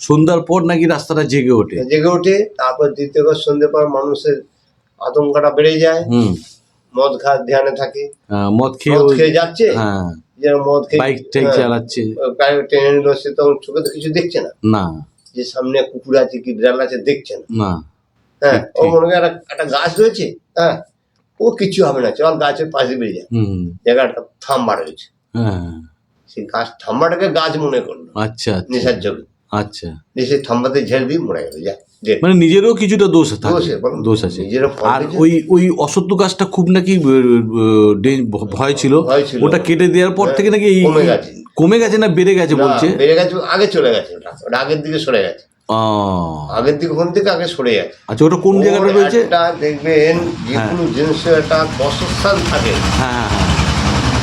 সন্ধ্যার পর নাকি রাস্তাটা জেগে ওঠে। জেগে ওঠে তারপর দ্বিতীয়বার সন্ধ্যে পর মানুষের আতঙ্কটা বেড়ে যায়। হুম। মদ খা ধ্যানে থাকে। মদ খেয়ে মদ খেয়ে যাচ্ছে? হ্যাঁ। মদ খেয়ে বাইক টাইক হ্যাঁ, চালাচ্ছে। গাড়ি টেনে তখন চোখে তো কিছু দেখছে না। না। যে সামনে কুকুর আছে কি বিড়াল আছে দেখছে না। না। হ্যাঁ ও মনে করে একটা গাছ রয়েছে? হ্যাঁ। ও কিছু হবে না চল গাছের পাশে বেরিয়ে যায় হুম। জায়গাটা থাম্বা রয়েছে। হ্যাঁ। সেই গাছ থাম্বাটাকে গাছ মনে করল। আচ্ছা আচ্ছা। নেশার যোগে আচ্ছা। সেই থাম্বাতে দিয়ে মরে গেল যা মানে নিজেরও কিছুটা দোষ থাকে দোষ আছে, আর ওই ওই অসত্য গাছটা খুব নাকি ভয় ছিল। ওটা কেটে দেওয়ার পর হ্যাঁ, থেকে নাকি কমে গেছে। কমে গেছে না বেড়ে গেছে বলছে? বেড়ে গেছে আগে চলে গেছে ওটা। আগের দিকে সরে গেছে। আগের দিকে ওখান থেকে আগে সরে গেছে। আচ্ছা ওটা কোন জায়গাটা রয়েছে? দেখবেন যে কোনো জিনিসের একটা বসস্থান থাকে। হ্যাঁ হ্যাঁ।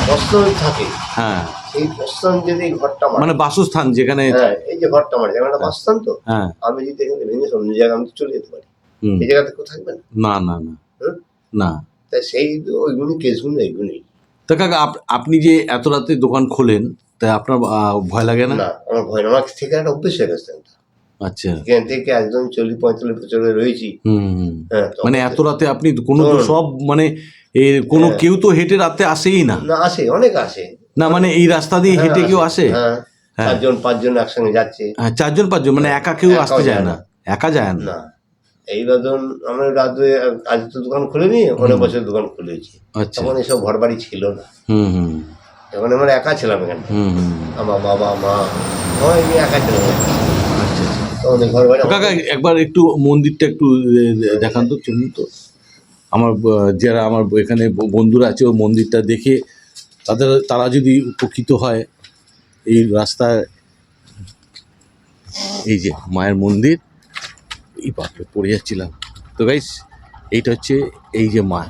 বস্ত্রান থাকে হ্যাঁ। সেই বস্ত্রান যদি ঘরটা মানে বাসস্থান যেখানে হ্যাঁ এই যে ঘরটা মারে যেমন বাসস্থান তো হ্যাঁ। আমি যদি এখানে ভেঙে অন্য জায়গায় আমি তো চলে যেতে পারি। এই জায়গাতে কেউ থাকবে না? না না না? না। তাই সেই ওইগুলি কেসগুলো এইগুলি তা কাকা আপ- আপনি যে এত রাতে দোকান খোলেন তাই আপনার ভয় লাগে না? না আমার ভয় না। আমার থেকে একটা অভ্যেস হয়ে গেছে আচ্ছা। এখান থেকে একদম চল্লিশ পঁয়তাল্লিশ বছরে রয়েছি। হ্যাঁ মানে এত রাতে আপনি কোনো সব মানে এর কোনো হ্যাঁ। কেউ তো হেঁটে রাতে আসেই না। না আসে অনেক আসে। না মানে এই রাস্তা দিয়ে হ্যাঁ, হেঁটে কেউ আসে? হ্যাঁ। চারজন পাঁচজন একসঙ্গে যাচ্ছে। হ্যাঁ চারজন পাঁচজন মানে একা কেউ আসতে যায় না। একা যায় না। এইবার ধরুন আমরা রাতে আজ তো দোকান খুলিনি অনেক বছর দোকান খুলেছি। আচ্ছা। তখন এসব ঘর বাড়ি ছিল না। হুম হুম। তখন আমরা একা ছিলাম এখানে। আমার বাবা মা মিলে একা ছিলাম। আচ্ছা আচ্ছা। তখন ঘর বাড়ি কাকা একবার একটু মন্দিরটা একটু দেখান তো চলুন তো। আমার যারা আমার এখানে বন্ধুরা আছে ওই মন্দিরটা দেখে তাদের তারা যদি উপকৃত হয় এই রাস্তায় এই যে মায়ের মন্দির এই বাপরে পড়ে যাচ্ছিলাম। তো গাইস এইটা হচ্ছে এই যে মা।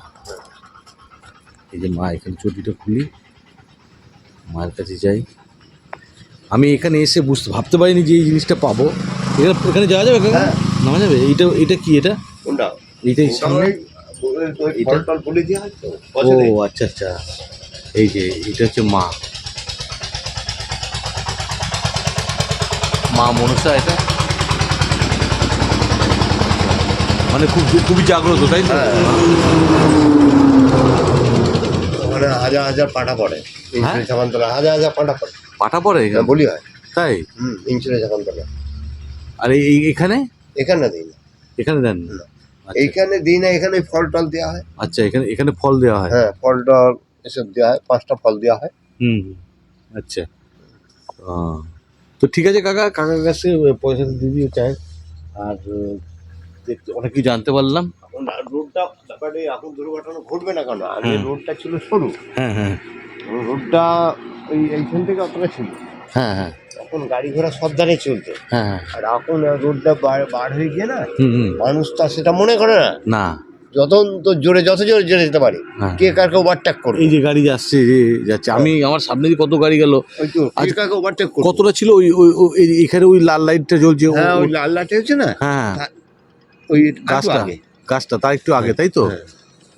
এই যে মা এখানে চটিটা খুলি। মায়ের কাছে যাই। আমি এখানে এসে বুঝতে ভাবতে পারিনি যে এই জিনিসটা পাবো। এখানে এখানে যাওয়া যাবে? হ্যাঁ। নামা যাবে? এইটা এটা কি এটা? কোনটা? এইটাই। সামনে হয় ও আচ্ছা আচ্ছা। এই যে এটা হচ্ছে মা। মা মনসা এটা? মানে খুব খুবই জাগ্রত তাই তো? হ্যাঁ। ওখানে হাজার হাজার পাঠা পড়ে ইঞ্চুরি ছাপান্তলা হাজার হাজার পাঠা পড়ে। পাঠা পড়ে এখানে? বলি হয়। তাই? হুম ইঞ্চুরি ছাপান্তলা আর এই এখানে? এখানে দিই না এখানে দেন না। আচ্ছা, এইখানে দিই না এখানে ফল টল দেওয়া হয়। আচ্ছা এখানে এখানে ফল দেওয়া হয়? হ্যাঁ ফল টল এসব দেওয়া হয় পাঁচটা ফল দেওয়া হয়। হুম আচ্ছা। তো ঠিক আছে কাকা কাকার কাছে পয়সা দিয়ে দিও চাই আর অনেক কিছু জানতে পারলাম। রোডটা ব্যাপারে এখন দুর্ঘটনা ঘটবে না কেন? আগে হুম। রোডটা ছিল সরু। হ্যাঁ হ্যাঁ। রোডটা ওই এইখান থেকে অতটা ছিল। হ্যাঁ হ্যাঁ। তখন গাড়ি ঘোড়া সব দাঁড়ে চলতো হ্যাঁ। হ্যাঁ আর এখন রোডটা বার হয়ে গিয়ে না মানুষ তো সেটা মনে করে না। না। যত তো জোরে যত জোরে জোরে যেতে পারে। হ্যাঁ। কে কাকে ওভারটেক করবে। এই যে গাড়ি যাচ্ছে যে যাচ্ছে। আমি আমার সামনে দিয়ে কত গাড়ি গেল। আচ্ছা, কাকে ওভারটেক করবে। কতটা ছিল ওই ওই এখানে ওই লাল লাইটটা জ্বলছে হ্যাঁ ওই লাল লাটে হচ্ছে না? হ্যাঁ। ওই গাছটা গাছটা তার একটু আগে তাই তো? হ্যাঁ।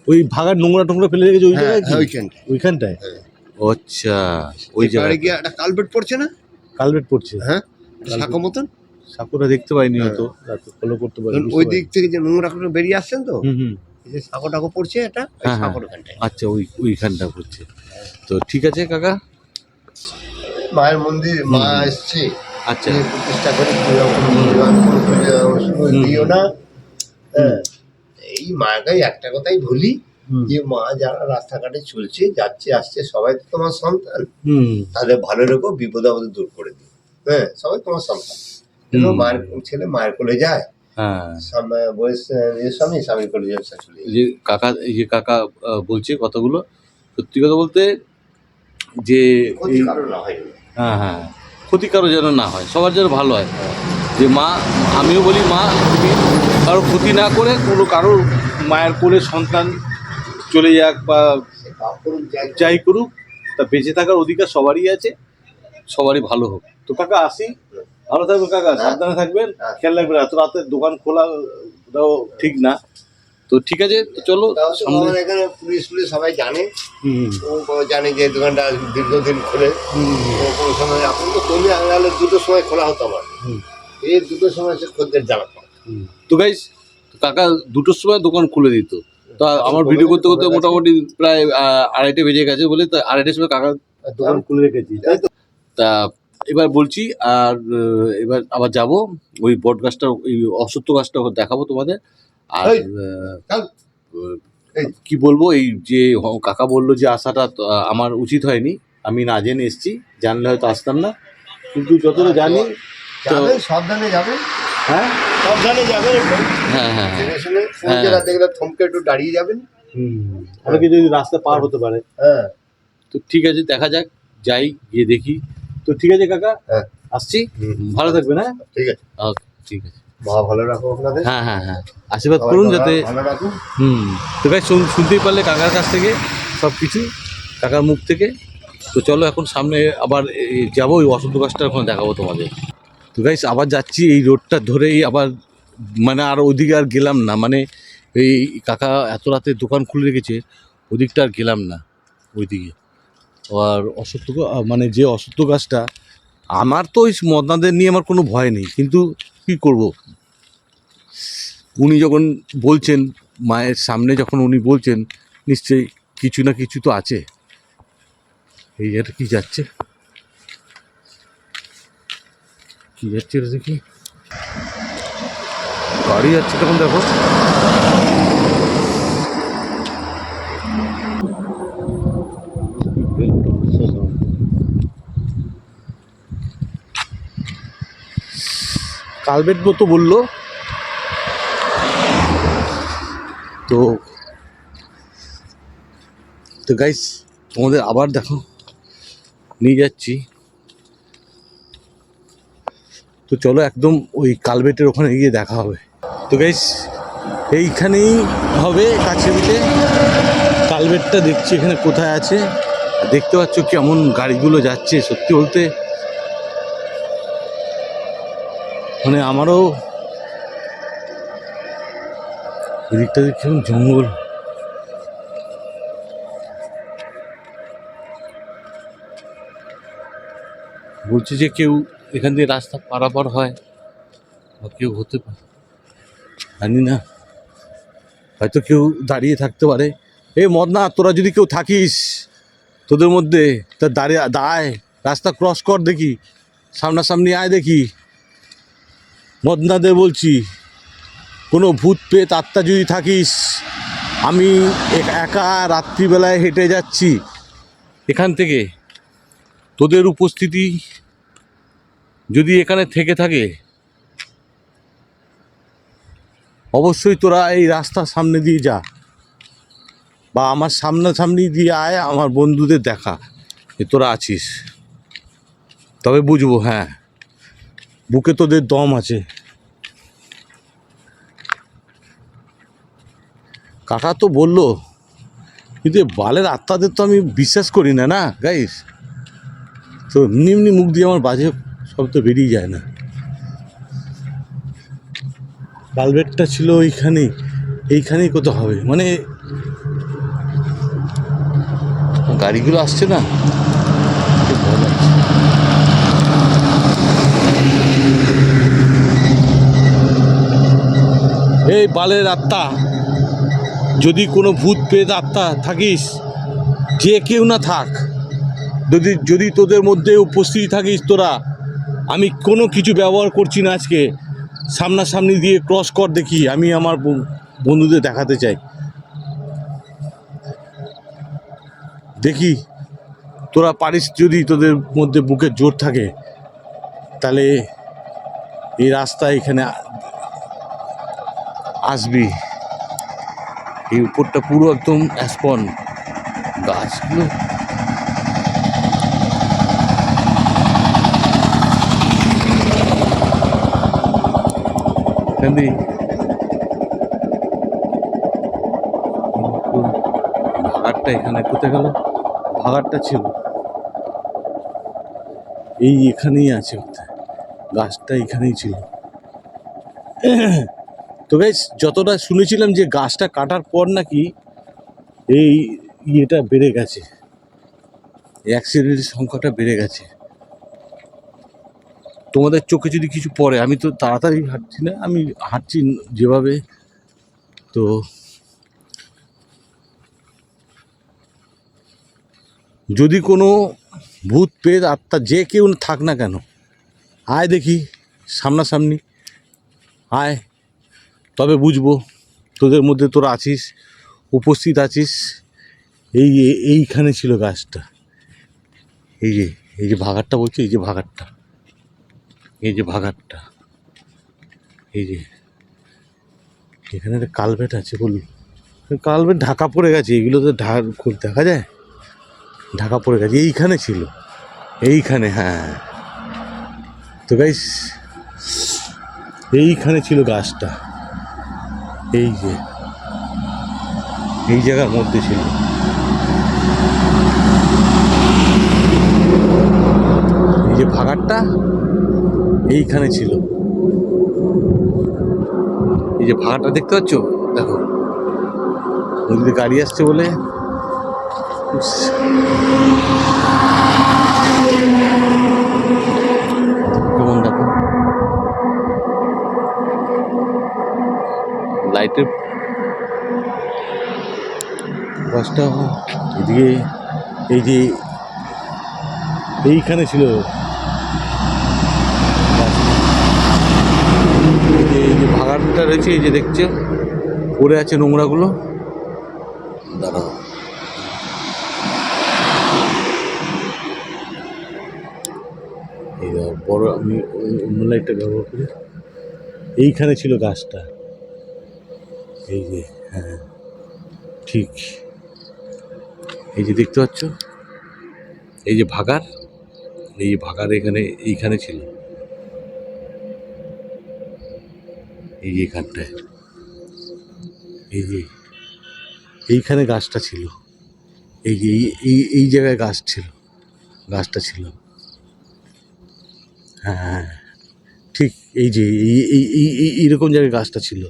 ওই ভাগার নোংরা টোংরা ফেলে রেখেছে ওই হ্যাঁ জায়গায় হ্যাঁ ওইখানটায়। ওইখানটায়? হ্যাঁ। আচ্ছা ওই জায়গায়। গিয়ে একটা কালবেট পড়ছে না? কালভেট পড়ছে। হ্যাঁ? শাখা মতন? সাকুরা দেখতে পাইনি হ্যাঁ। হয়তো ফলো করতে পারি ওই দিক থেকে যে নোংরা করে বেরিয়ে আসছেন তো হুম যে সাঁকো টাকো পড়ছে এটা হ্যাঁ, হ্যাঁ। সাঁকোর ওখানটায়। আচ্ছা ওই ওইখানটা পড়ছে। তো ঠিক আছে কাকা? মায়ের মন্দির মা এসছে। আচ্ছা। প্রতিষ্ঠা করে দিও, না। হ্যাঁ। এই মাকে একটা কথাই বলি হুম। যে মা যারা রাস্তাঘাটে চলছে যাচ্ছে আসছে সবাই তো তোমার সন্তান। হুম। তাদের ভালো রেখো বিপদ আপদে দূর করে দিও। হ্যাঁ সবাই তোমার সন্তান। মায়ের ছেলে মায়ের কোলে যায়। হ্যাঁ। স্বামী- স্বামী কোলে। এই যে কাকা এই যে কাকা বলছে কথাগুলো সত্যি কথা বলতে যে ক্ষতি কারও না হয়। হ্যাঁ ক্ষতি কারও যেন না হয় সবার যেন ভালো হয়। যে মা আমিও বলি মা তুমি কারও ক্ষতি না করে কোনো কারোর মায়ের কোলে সন্তান চলে যাক বা করুক, যাই করুক। তা বেঁচে থাকার অধিকার সবারই আছে। সবারই ভালো হোক। তো কাকা আসি? ভালো থাকবেন কাকা সাবধানে থাকবেন। হ্যাঁ। খেয়াল রাখবেন এত রাতে দোকান খোলাটাও ঠিক না। তো ঠিক আছে তো চলো সামনে এখানে পুলিশ পুলিশ সবাই জানে। হুম, ও জানে যে দোকানটা দীর্ঘদিন খুলে। কোনো সময় এখন তো কমে আগে দুটোর সময় খোলা হতো আমার। এই দুটোর সময় সে খদ্দের জ্বালা তো গাইস কাকা দুটোর সময় দোকান খুলে দিত। তো আমার ভিডিও করতে করতে মোটামুটি প্রায় আড়াইটে বেজে গেছে বলে তো আড়াইটের সময় কাকা দোকান খুলে রেখেছি। তাই তো? তা এবার বলছি আর এবার আবার যাব ওই বট গাছটা ওই অসত্য গাছটা দেখাবো তোমাদের। আর। কি বলব এই যে কাকা বলল যে আসাটা আমার উচিত হয়নি। আমি না জেনে এসেছি জানলে হয়তো আসতাম না। কিন্তু যতটা জানি তো যাবেন সাবধানে যাবেন হ্যাঁ? সাবধানে যাবেন হ্যাঁ হ্যাঁ হ্যাঁ। দেখলে থমকে একটু দাঁড়িয়ে যাবেন। অনেকে যদি রাস্তা পার হতে পারে। হ্যাঁ। তো ঠিক আছে দেখা যাক যাই গিয়ে দেখি। তো ঠিক আছে কাকা? হ্যাঁ। আসছি। ভালো থাকবেন হ্যাঁ? ঠিক আছে। ওকে ঠিক আছে। মহা ভালো রাখো আপনাদের। হ্যাঁ হ্যাঁ হ্যাঁ। আশীর্বাদ করুন যাতে ভালো রাখুন হুম। তো ভাই শুনতেই পারলে কাকার কাছ থেকে সব কিছু কাকার মুখ থেকে। তো চলো এখন সামনে আবার যাব ওই অসন্ত গাছটা ওখানে দেখাবো তোমাদের। তো গাইস আবার যাচ্ছি এই রোডটা ধরেই আবার মানে আর ওদিকে আর গেলাম না। মানে এই কাকা এত রাতে দোকান খুলে রেখেছে, ওদিকটা আর গেলাম না, ওইদিকে। আর অসত্য মানে যে অসত্য গাছটা আমার তো ওই মদনাদের নিয়ে আমার কোনো ভয় নেই। কিন্তু কি করব? উনি যখন বলছেন, মায়ের সামনে যখন উনি বলছেন, নিশ্চয়ই কিছু না কিছু তো আছে। এই এটা কি যাচ্ছে? কি যাচ্ছে দেখি? গাড়ি যাচ্ছে তখন দেখো। কালবেট মতো বলল। তো তো গাইস তোমাদের আবার দেখো। নিয়ে যাচ্ছি। তো চলো একদম ওই কালবেটের ওখানে গিয়ে দেখা হবে। তো গাইস এইখানেই হবে কাছে পিঠে কালবেটটা দেখছি এখানে কোথায় আছে। দেখতে পাচ্ছ কেমন গাড়িগুলো যাচ্ছে সত্যি বলতে। মানে আমারও এদিকটা দেখছি জঙ্গল। বলছি যে কেউ এখান দিয়ে রাস্তা পারাপার হয়, বা কেউ হতে পারে। জানি না। হয়তো কেউ দাঁড়িয়ে থাকতে পারে। এ মদনা তোরা যদি কেউ থাকিস, তোদের মধ্যে তা দাঁড়িয়ে দাঁড়ায়। রাস্তা ক্রস কর দেখি, সামনাসামনি আয় দেখি। মদনাদের বলছি, কোনো ভূত পেত আত্মা যদি থাকিস, আমি একা রাত্রিবেলায় হেঁটে যাচ্ছি। এখান থেকে তোদের উপস্থিতি যদি এখানে থেকে থাকে, অবশ্যই তোরা এই রাস্তার সামনে দিয়ে যা বা আমার সামনাসামনি দিয়ে আয়, আমার বন্ধুদের দেখা যে তোরা আছিস। তবে বুঝব হ্যাঁ বুকে তোদের দম আছে। কাকা তো বলল, কিন্তু বালের আত্মাদের তো আমি বিশ্বাস করি না না গাইস তো এমনি মুখ দিয়ে আমার বাজে শব্দ বেরিয়ে যায় না কালভেটটা ছিল ওইখানেই, এইখানেই কোথাও হবে মানে গাড়িগুলো আসছে না। এই বালের আত্মা, যদি কোনো ভূত প্রেত আত্মা থাকিস, যে কেউ না থাক, যদি যদি তোদের মধ্যে উপস্থিত থাকিস তোরা আমি কোনো কিছু ব্যবহার করছি না আজকে। সামনাসামনি দিয়ে ক্রস কর দেখি, আমি আমার বন্ধুদের দেখাতে চাই। দেখি, তোরা পারিস যদি তোদের মধ্যে বুকের জোর থাকে। তাহলে এই রাস্তা এখানে আসবি। এই উপরটা পুরো একদম অ্যাসপন। গাছগুলো দিয়ে ভাগারটা এখানে কোথায় গেল? ভাগারটা ছিল। এই এখানেই আছে গাছটা এখানেই ছিল। তো গাইস যতটা শুনেছিলাম যে গাছটা কাটার পর নাকি এই ইয়েটা বেড়ে গেছে। অ্যাক্সিডেন্টের সংখ্যাটা বেড়ে গেছে। তোমাদের চোখে যদি কিছু পড়ে, আমি তো তাড়াতাড়ি হাঁটছি না, আমি হাঁটছি যেভাবে। তো যদি কোনো ভূত পেট আত্মা যে কেউ থাক না কেন, আয় দেখি সামনাসামনি, আয়, তবে বুঝব তোদের মধ্যে তোরা আছিস, উপস্থিত আছিস, এই- এইখানে ছিল গাছটা। এই যে এই যে ভাগারটা বলছি, এই যে ভাগারটা এই যে ভাগারটা এই যে এখানে একটা কালভেট আছে বলুন। কালভেট ঢাকা পড়ে গেছে এগুলো তো ঢা, খুব দেখা যায়? ঢাকা পড়ে গেছে, এইখানে ছিল। এইখানে হ্যাঁ। তো গাইস এইখানে ছিল গাছটা। এই যে, এই জায়গার মধ্যে ছিল। এই যে ভাগারটা এইখানে ছিল। এই যে ভাড়াটা দেখতে পাচ্ছ? দেখো। ওদিকে গাড়ি আসছে বলে। কেমন দেখো? লাইটের বাসটা এদিকে এই যে এইখানে ছিল গাছটা। এই যে এই যে ভাগানটা রয়েছে, এই যে দেখছে, পড়ে আছে নোংরাগুলো। দাঁড়াও। এই বড়, আমি অন্য- লাইটটা ব্যবহার করি। এইখানে ছিল গাছটা। এই যে হ্যাঁ ঠিক। এই যে দেখতে পাচ্ছ? এই যে ভাগার এই ভাগার এখানে, এইখানে ছিল। এই যে এখানটায়। এই যে এইখানে গাছটা ছিল। এই যে এই এই জায়গায় গাছ ছিল। গাছটা ছিল। হ্যাঁ ঠিক এই যে এই এই, এই- এইরকম জায়গায় গাছটা ছিল।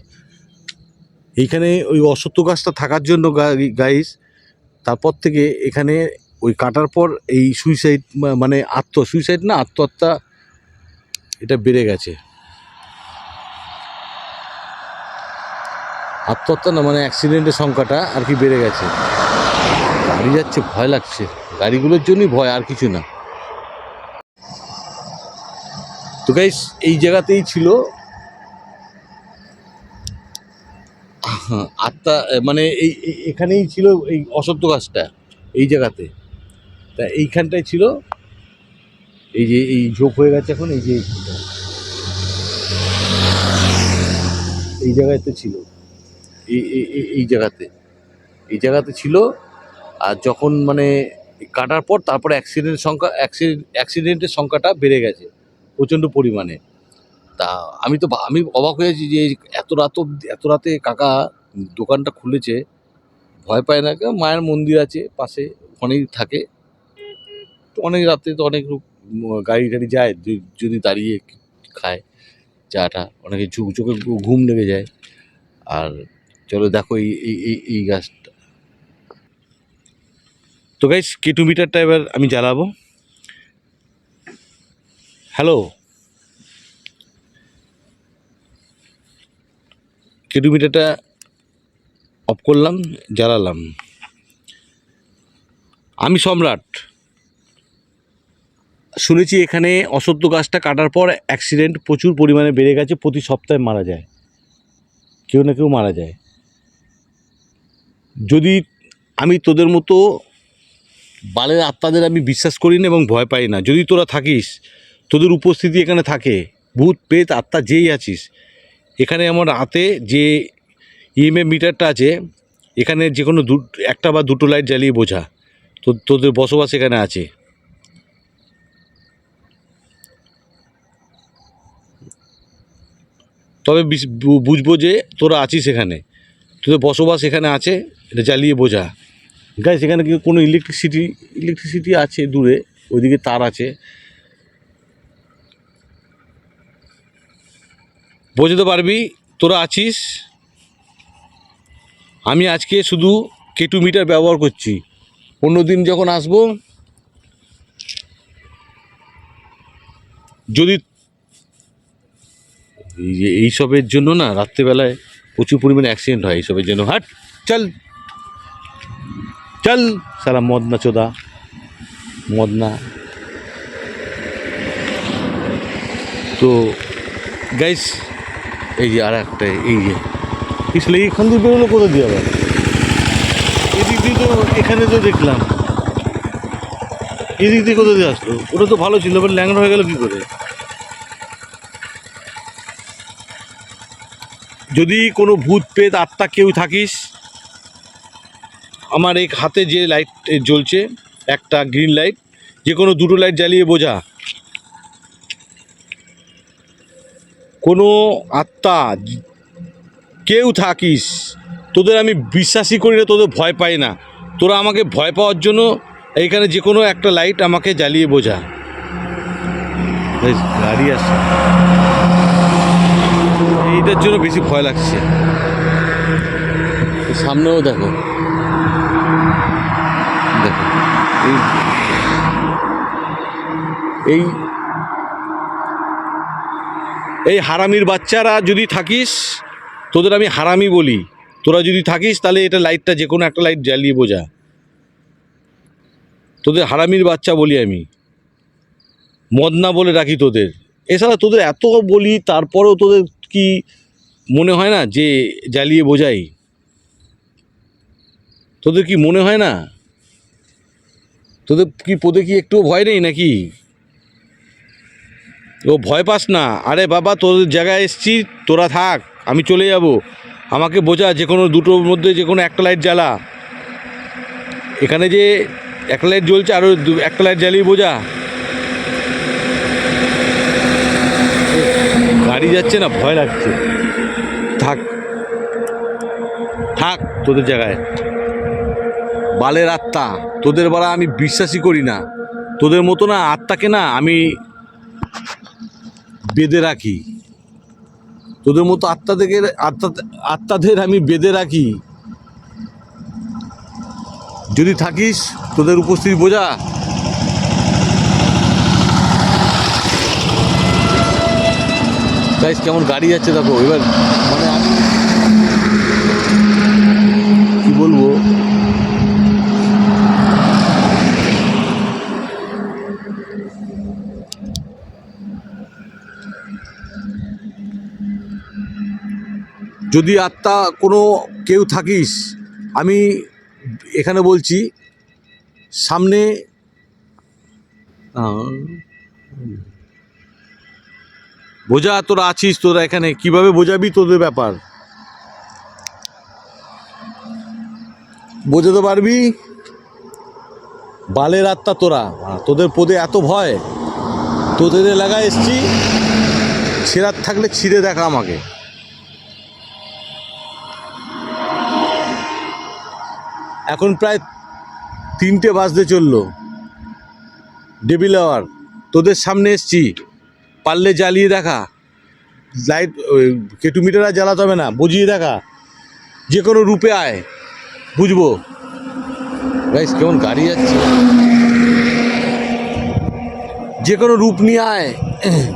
এইখানে ওই অসত্য গাছটা থাকার জন্য গাইস তারপর থেকে এখানে ওই কাটার পর এই সুইসাইড মানে আত্ম সুইসাইড না, আত্মহত্যা এটা বেড়ে গেছে। আত্মহত্যা না মানে অ্যাক্সিডেন্টের সংখ্যাটা আর কি বেড়ে গেছে। গাড়ি যাচ্ছে, ভয় লাগছে। গাড়িগুলোর জন্যই ভয়, আর কিছু না। তো গাইস এই জায়গাতেই ছিল। আত্মা মানে এই এখানেই ছিল এই অসত্য গাছটা এই জায়গাতে। তা এইখানটায় ছিল। এই যে, এই ঝোপ হয়ে গেছে এখন, এই যে। এই জায়গাতে ছিল। এই জায়গাতে। এই জায়গাতে ছিল, আর যখন মানে কাটার পর তারপরে অ্যাক্সিডেন্ট সংখ্যা অ্যাক্সিডেন্টের সংখ্যাটা বেড়ে গেছে, প্রচণ্ড পরিমাণে। তা আমি তো আমি অবাক হয়েছি যে এত রাত এত রাতে কাকা দোকানটা খুলেছে, ভয় পায় না মায়ের মন্দির আছে পাশে ওখানেই থাকে। তো অনেক রাতে তো অনেক গাড়ি টাড়ি যায় যদি- দাঁড়িয়ে খায় চাটা, অনেকে চোখে ঘুম লেগে যায়। আর চলো দেখো এই এই এই গাছটা। তো গাইস কেটু মিটারটা এবার আমি জ্বালাবো। হ্যালো কেটু মিটারটা অফ করলাম, জ্বালালাম। আমি সম্রাট। শুনেছি এখানে অসত্য গাছটা কাটার পর অ্যাক্সিডেন্ট প্রচুর পরিমাণে বেড়ে গেছে, প্রতি সপ্তাহে মারা যায়। কেউ না কেউ মারা যায়। যদি আমি তোদের মতো বালের আত্মাদের আমি বিশ্বাস করি না এবং ভয় পাই না, যদি তোরা থাকিস, তোদের উপস্থিতি এখানে থাকে, ভূত, প্রেত, আত্মা যেই আছিস, এখানে আমার হাতে যে ইএমএ মিটারটা আছে, এখানে যে কোনো দু, একটা বা দুটো লাইট জ্বালিয়ে বোঝা, তো, তোদের বসবাস এখানে আছে। তবে বুঝব যে তোরা আছিস এখানে। তোদের বসবাস এখানে আছে, এটা জ্বালিয়ে বোঝা। গাইস এখানে কি কোনো ইলেকট্রিসিটি ইলেকট্রিসিটি আছে দূরে, ওইদিকে তার আছে। বোঝাতে পারবি? তোরা আছিস? আমি আজকে শুধু কেটু মিটার ব্যবহার করছি। অন্য দিন যখন আসব, যদি এই এইসবের জন্য না, রাত্রেবেলায় প্রচুর পরিমাণে অ্যাক্সিডেন্ট হয় এইসবের জন্য। হাট, চল। চল সারা মদনা চোদা। মদনা। তো গাইস এই যে আর একটা, এই যে। পিছলে এইখান দিয়ে বেরোলো কোথা দিয়ে আবার? এদিক দিয়ে তো এখানে তো দেখলাম। এদিক দিয়ে কোথা দিয়ে আসলো? ওটা তো ভালো ছিল এবার ল্যাংড়া হয়ে গেল কি করে? যদি কোনো ভূত পেত আত্মা কেউ থাকিস, আমার এই হাতে যে লাইট জ্বলছে, একটা গ্রিন লাইট যে কোনো দুটো লাইট জ্বালিয়ে বোঝা। কোনো আত্মা কেউ থাকিস, তোদের আমি বিশ্বাসই করি না, তোদের ভয় পাই না। তোরা আমাকে ভয় পাওয়ার জন্য এইখানে যে কোনো একটা লাইট আমাকে জ্বালিয়ে বোঝা। গাড়ি আসছে। এইটার জন্য বেশি ভয় লাগছে। সামনেও দেখো। দেখো। এই এই হারামির বাচ্চারা যদি থাকিস তোদের আমি হারামি বলি। তোরা যদি থাকিস তাহলে এটা লাইটটা যে কোনো একটা লাইট জ্বালিয়ে বোঝা। তোদের হারামির বাচ্চা বলি আমি। মদনা বলে রাখি তোদের। এছাড়া তোদের এত বলি তারপরেও তোদের কি মনে হয় না যে জ্বালিয়ে বোঝাই? তোদের কি মনে হয় না? তোদের কি পোদে কি একটু ভয় নেই নাকি? ও ভয় পাস না। আরে বাবা তোদের জায়গায় এসছি, তোরা থাক, আমি চলে যাব। আমাকে বোঝা, যে কোনো দুটোর মধ্যে যে কোনো একটা লাইট জ্বালা। এখানে যে একটা লাইট জ্বলছে আরও একটা লাইট জ্বালিয়ে বোঝা। গাড়ি যাচ্ছে না, ভয় লাগছে। থাক। থাক তোদের জায়গায়। বালের আত্মা, তোদের বাড়া আমি বিশ্বাসই করি না। তোদের মতো না আত্মাকে না আমি বেঁধে রাখি। তোদের মতো আত্মাদের আত্মা, আত্মাদের আমি বেঁধে রাখি। যদি থাকিস, তোদের উপস্থিতি বোঝা। গাইস কেমন গাড়ি যাচ্ছে দেখো, এবার মানে আমি কি বলব? যদি আত্মা কোনো কেউ থাকিস, আমি এখানে বলছি, সামনে বোঝা তোরা আছিস, তোরা এখানে কীভাবে বোঝাবি তোদের ব্যাপার? বোঝাতে পারবি? বালের আত্মা তোরা। তোদের পদে এত ভয়। তোদের এলাকায় এসছি ছেঁড়ার থাকলে ছিঁড়ে দেখা আমাকে। এখন প্রায় তিনটে বাজতে চলল। ডেবিল আওয়ার, তোদের সামনে এসছি। পারলে জ্বালিয়ে দেখা। লাইট কেটু মিটার আর জ্বালাতে হবে না, বুঝিয়ে দেখা। যে কোনো রূপে আয়, বুঝব। গাইস, কেমন গাড়ি যাচ্ছে। যে কোনো রূপ নিয়ে আয়,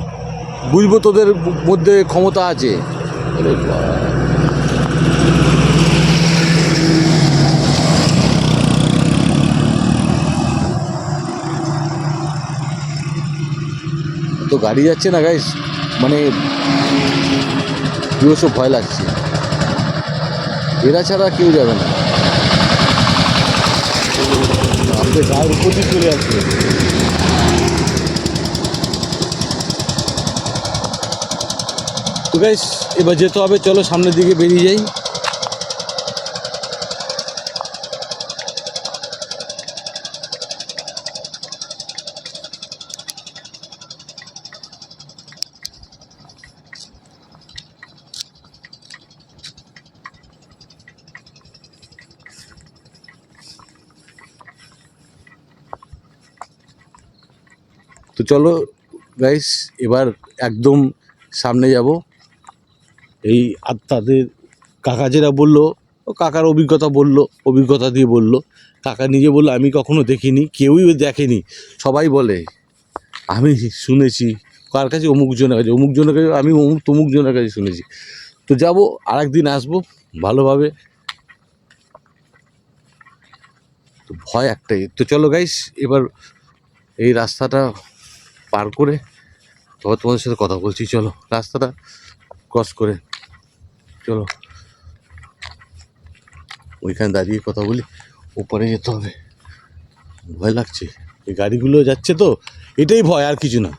বুঝব তোদের মধ্যে ক্ষমতা আছে। গাড়ি যাচ্ছে না গাইস মানে সব ভয় লাগছে। এরা ছাড়া কেউ যাবে না। গায়ের চলে আসছে তো গাইস এবার যেতে হবে, চলো সামনের দিকে বেরিয়ে যাই। চলো গাইস এবার একদম সামনে যাব। এই আত্মাদের, কাকা যেটা বলল, ও কাকার অভিজ্ঞতা বলল, অভিজ্ঞতা দিয়ে বলল। কাকা নিজে বলল, আমি কখনো দেখিনি, কেউই দেখেনি। সবাই বলে, আমি শুনেছি। কার কাছে? অমুক জনের কাছে। অমুক জনের কাছে, আমি অমুক, তমুক জনের কাছে শুনেছি। তো যাব আর একদিন আসব, ভালোভাবে। তো ভয় একটাই। তো চলো গাইস এবার এই রাস্তাটা পার করে তবে তোমাদের সাথে কথা বলছি, চলো, রাস্তাটা ক্রস করে, চলো। ওইখানে দাঁড়িয়ে কথা বলি, ওপরে যেতে হবে। ভয় লাগছে, এই গাড়িগুলো যাচ্ছে তো, এটাই ভয়, আর কিছু না।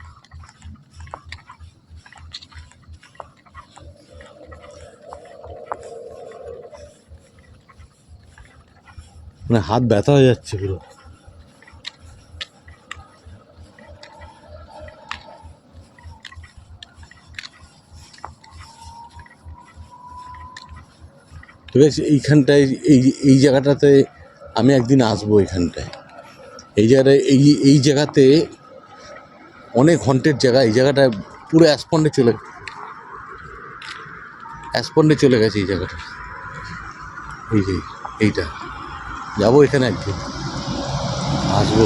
মানে হাত ব্যথা হয়ে যাচ্ছে পুরো। আছে এইখানটায়, এই এই জায়গাটাতে আমি একদিন আসব এইখানটায় এই জায়গাটায়, এই এই জায়গাতে অনেক ঘন্টের জায়গা, এই জায়গাটা পুরো অ্যাসপন্ডে চলে অ্যাসপন্ডে চলে গেছে এই জায়গাটা। এই যে, এইটা। যাব এখানে একদিন। আসব।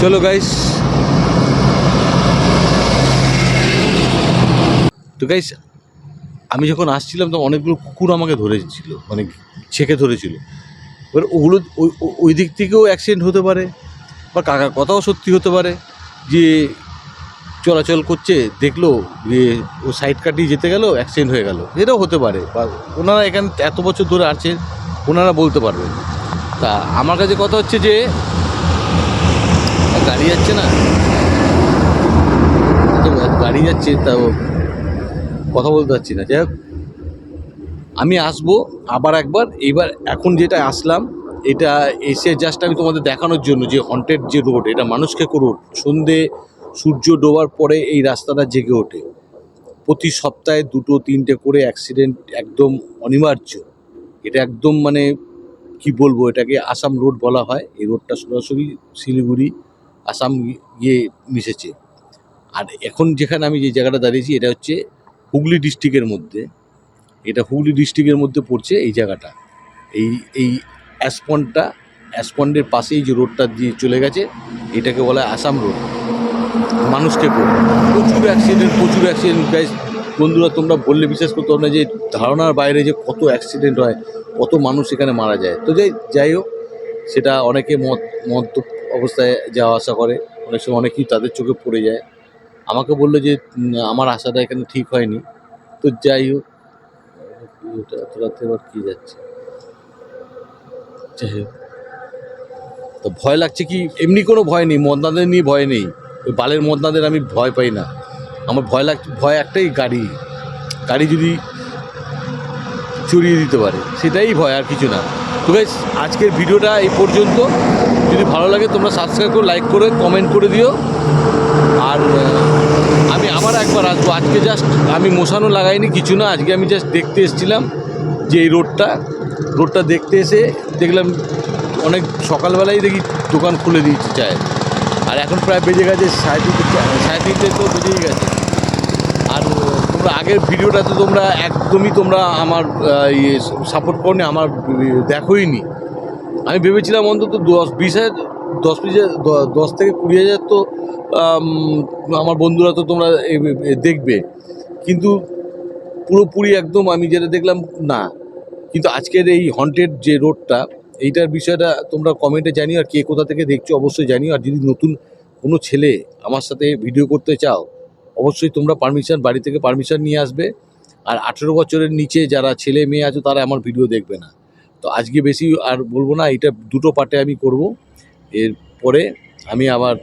চলো গাইস তো গাইস আমি যখন আসছিলাম, তখন অনেকগুলো কুকুর আমাকে ধরেছিল মানে ছেঁকে ধরেছিল। এবার ওগুলো ওই দিক থেকেও অ্যাক্সিডেন্ট হতে পারে, বা কাকার কথাও সত্যি হতে পারে, যে চলাচল করছে, দেখল যে ও সাইড কাটিয়ে যেতে গেল অ্যাক্সিডেন্ট হয়ে গেল। এটাও হতে পারে, বা ওনারা এখানে এত বছর ধরে আছেন ওনারা বলতে পারবেন। তা আমার কাছে কথা হচ্ছে যে গাড়ি যাচ্ছে না। তো গাড়ি যাচ্ছে তা কথা বলতে পারছি না। যাই হোক, আমি আসব আবার একবার। এইবার এখন যেটা আসলাম, এটা এসে জাস্ট আমি তোমাদের দেখানোর জন্য যে হন্টেড যে রোড এটা মানুষকে রোড সন্ধে সূর্য ডোবার পরে এই রাস্তাটা জেগে ওঠে। প্রতি সপ্তাহে দুটো, তিনটে করে অ্যাক্সিডেন্ট একদম অনিবার্য। এটা একদম মানে কি বলব, এটাকে আসাম রোড বলা হয়। এই রোডটা সরাসরি শিলিগুড়ি, আসাম গিয়ে মিশেছে। আর এখন যেখানে আমি যে জায়গাটা দাঁড়িয়েছি, এটা হচ্ছে হুগলি ডিস্ট্রিক্টের মধ্যে, এটা হুগলি ডিস্ট্রিক্টের মধ্যে পড়ছে এই জায়গাটা। এই এই অ্যাসপন্ডটা অ্যাসপন্ডের পাশেই যে রোডটা দিয়ে চলে গেছে, এটাকে বলা হয় আসাম রোড। মানুষকে প্রচুর অ্যাক্সিডেন্ট প্রচুর অ্যাক্সিডেন্ট গাইজ বন্ধুরা, তোমরা বললে বিশ্বাস করতে না যে ধারণার বাইরে যে কত অ্যাক্সিডেন্ট হয়, কত মানুষ এখানে মারা যায়। তো যাই যাই হোক, সেটা অনেকে মদ মদ অবস্থায় যাওয়া আসা করে। অনেক সময় অনেকেই তাদের চোখে পড়ে যায়। আমাকে বলল যে আমার আশাটা এখানে ঠিক হয়নি। তো যাই হোক রাতে আবার কী যাচ্ছে? যাই হোক। তো ভয় লাগছে কি, এমনি কোনো ভয় নেই, মদনাদের নিয়ে ভয় নেই। ওই বালের মদনাদের আমি ভয় পাই না। আমার ভয় লাগ, ভয় একটাই গাড়ি। গাড়ি যদি চড়িয়ে দিতে পারে, সেটাই ভয়, আর কিছু না। তো গাইস আজকের ভিডিওটা এই পর্যন্ত। যদি ভালো লাগে তোমরা সাবস্ক্রাইব করে লাইক করে কমেন্ট করে দিও। আর আবার একবার আসব আজকে জাস্ট আমি মশানো লাগাইনি, কিছু না, আজকে আমি জাস্ট দেখতে এসেছিলাম যে এই রোডটা। রোডটা দেখতে এসে দেখলাম অনেক সকালবেলায় দেখি দোকান খুলে দিয়েছে চায়ের। আর এখন প্রায় বেজে গেছে সাড়ে তিনটে সাড়ে তিনটে তো বেজেই গেছে। আর তোমরা আগের ভিডিওটাতে তোমরা একদমই তোমরা আমার ইয়ে সাপোর্ট করনি, আমার দেখোই নি আমি ভেবেছিলাম অন্তত দশ, বিশ হাজার দশ দ- দশ থেকে কুড়ি হাজার তো আমার বন্ধুরা তো তোমরা দেখবে। কিন্তু পুরোপুরি একদম আমি যেটা দেখলাম, না। কিন্তু আজকের এই হন্টেড যে রোডটা এইটার বিষয়টা তোমরা কমেন্টে জানিও, আর কে কোথা থেকে দেখছ অবশ্যই জানিও। আর যদি নতুন কোনো ছেলে আমার সাথে ভিডিও করতে চাও, অবশ্যই তোমরা পারমিশন বাড়ি থেকে পারমিশন নিয়ে আসবে। আর আঠেরো বছরের নিচে যারা ছেলে মেয়ে আছে, তারা আমার ভিডিও দেখবে না। তো আজকে বেশি আর বলব না এটা দুটো পার্টে আমি করব। এরপরে আমি আবার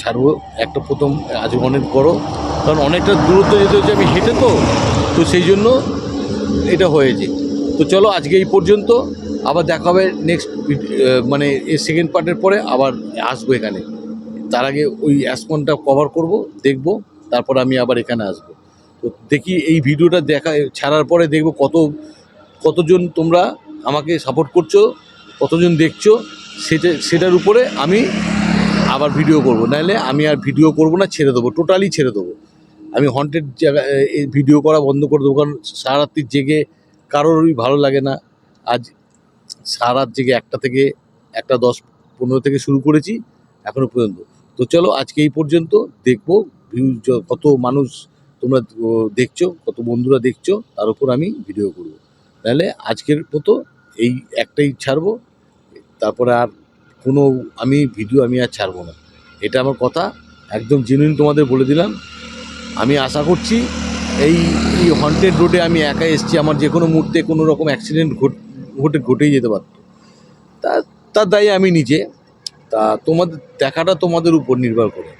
ছাড়বো একটা প্রথম আজ অনেক বড় কারণ অনেকটা দূরত্ব যেতে হচ্ছে আমি হেঁটে তো তো সেই জন্য এটা হয়েছে। তো চলো আজকে এই পর্যন্ত, আবার দেখা হবে নেক্সট মানে সেকেন্ড পার্টের পরে আবার আসব এখানে। তার আগে ওই অ্যাসমনটা কভার করব, দেখব, তারপর আমি আবার এখানে আসব। তো দেখি এই ভিডিওটা দেখা, ছাড়ার পরে দেখব কত, কতজন তোমরা আমাকে সাপোর্ট করছ, কতজন দেখছ। সেটা সেটার উপরে আমি আবার ভিডিও করব। নাহলে আমি আর ভিডিও করব না, ছেড়ে দেবো টোটালি ছেড়ে দেবো। আমি হন্টেড জায়গা এই ভিডিও করা বন্ধ করে দেবো, কারণ সারা রাত্রি জেগে কারোরই ভালো লাগে না। আজ সারা রাত জেগে একটা থেকে একটা দশ পনেরো থেকে শুরু করেছি এখনও পর্যন্ত। তো চলো আজকে এই পর্যন্ত দেখব ভিউজ কত মানুষ তোমরা দেখছ, কত বন্ধুরা দেখছ, তার উপর আমি ভিডিও করব। তাহলে আজকের মতো এই একটাই ছাড়বো। তারপরে আর কোনো আমি ভিডিও আমি আর ছাড়বো না। এটা আমার কথা, একদম জেনুইন তোমাদের বলে দিলাম। আমি আশা করছি এই এই হন্টেড রোডে আমি একা এসেছি, আমার যে কোনো মুহূর্তে কোনো রকম অ্যাক্সিডেন্ট ঘটে ঘটেই যেতে পারত। তা, তার দায়ী আমি নিজে। তা তোমাদের, দেখাটা তোমাদের উপর নির্ভর করে।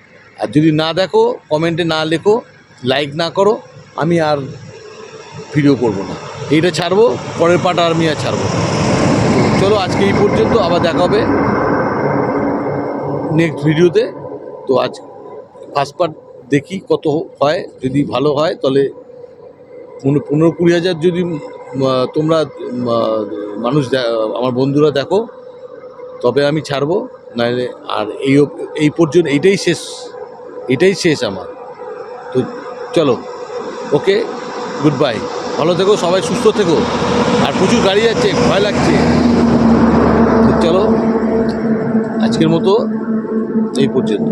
আর যদি না দেখো কমেন্টে না লেখো লাইক না করো, আমি আর ভিডিও করব না। এইটা ছাড়বো, পরের পাটা আর আমি আর ছাড়বো না। চলো, আজকে এই পর্যন্ত, আবার দেখা হবে নেক্সট ভিডিওতে তো আজ ফার্স্ট পার্ট দেখি কত হয়, যদি ভালো হয়, তাহলে পনেরো কুড়ি হাজার যদি তোমরা মানুষ আমার বন্ধুরা দেখো, তবে আমি ছাড়বো, নাহলে আর এই এই পর্যন্ত, এইটাই শেষ, এটাই শেষ আমার। তো চলো, ওকে গুড বাই ভালো থেকো, সবাই সুস্থ থেকো। আর প্রচুর গাড়ি যাচ্ছে, ভয় লাগছে। চলো আজকের মতো এই পর্যন্ত।